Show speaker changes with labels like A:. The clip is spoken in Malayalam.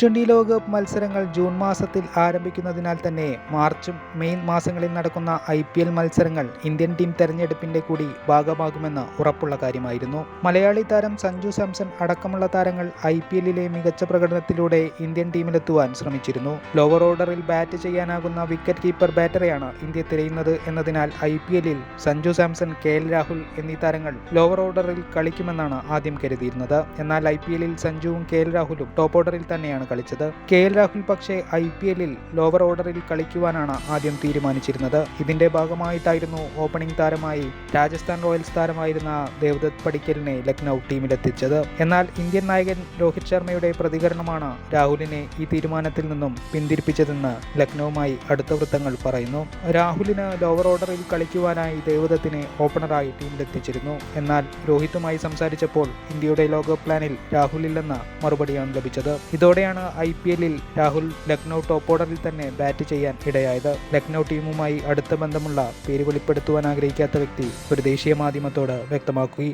A: ട്വന്റി ലോകകപ്പ് മത്സരങ്ങൾ ജൂൺ മാസത്തിൽ ആരംഭിക്കുന്നതിനാൽ തന്നെ മാർച്ചും മെയ് മാസങ്ങളിൽ നടക്കുന്ന ഐ പി എൽ മത്സരങ്ങൾ ഇന്ത്യൻ ടീം തെരഞ്ഞെടുപ്പിന്റെ കൂടി ഭാഗമാകുമെന്ന് ഉറപ്പുള്ള കാര്യമായിരുന്നു. മലയാളി താരം സഞ്ജു സാംസൺ അടക്കമുള്ള താരങ്ങൾ ഐ പി എല്ലിലെ മികച്ച പ്രകടനത്തിലൂടെ ഇന്ത്യൻ ടീമിലെത്തുവാൻ ശ്രമിച്ചിരുന്നു. ലോവർ ഓർഡറിൽ ബാറ്റ് ചെയ്യാനാകുന്ന വിക്കറ്റ് കീപ്പർ ബാറ്ററെയാണ് ഇന്ത്യ തിരയുന്നത് എന്നതിനാൽ ഐ പി എല്ലിൽ സഞ്ജു സാംസൺ കെ എൽ രാഹുൽ എന്നീ താരങ്ങൾ ലോവർ ഓർഡറിൽ കളിക്കുമെന്നാണ് ആദ്യം കരുതിയിരുന്നത്. എന്നാൽ ഐ പി എല്ലിൽ സഞ്ജുവും കെ എൽ രാഹുലും ടോപ്പ് ഓർഡറിൽ തന്നെയാണ് കളിച്ചത്. കെ എൽ രാഹുൽ പക്ഷേ ഐ പി എല്ലിൽ ലോവർ ഓർഡറിൽ കളിക്കുവാനാണ് ആദ്യം തീരുമാനിച്ചിരുന്നത്. ഇതിന്റെ ഭാഗമായിട്ടായിരുന്നു ഓപ്പണിംഗ് താരമായി രാജസ്ഥാൻ റോയൽസ് താരമായിരുന്ന ദേവദത്ത് പടിക്കലിനെ ലക്നൗ ടീമിലെത്തിച്ചത്. എന്നാൽ ഇന്ത്യൻ നായകൻ രോഹിത് ശർമ്മയുടെ പ്രതികരണമാണ് രാഹുലിനെ ഈ തീരുമാനത്തിൽ നിന്നും പിന്തിരിപ്പിച്ചതെന്ന് ലക്നൌവുമായി അടുത്ത വൃത്തങ്ങൾ പറയുന്നു. രാഹുലിന് ലോവർ ഓർഡറിൽ കളിക്കുവാനായി ദേവദത്തിനെ ഓപ്പണറായി ടീമിലെത്തിച്ചിരുന്നു. എന്നാൽ രോഹിത്തുമായി സംസാരിച്ചപ്പോൾ ഇന്ത്യയുടെ ലോകകപ്പ് പ്ലാനിൽ രാഹുലില്ലെന്ന മറുപടിയാണ് ലഭിച്ചത്. ഇതോടെയാണ് ഐ പി എല്ലിൽ രാഹുൽ ലക്നൗ ടോപ്പ് ഓർഡറിൽ തന്നെ ബാറ്റ് ചെയ്യാൻ ഇടയായത്. ലക്നൗ ടീമുമായി അടുത്ത ബന്ധമുള്ള പേര് വെളിപ്പെടുത്തുവാൻ ആഗ്രഹിക്കാത്ത വ്യക്തി ഒരു ദേശീയ മാധ്യമത്തോട് വ്യക്തമാക്കി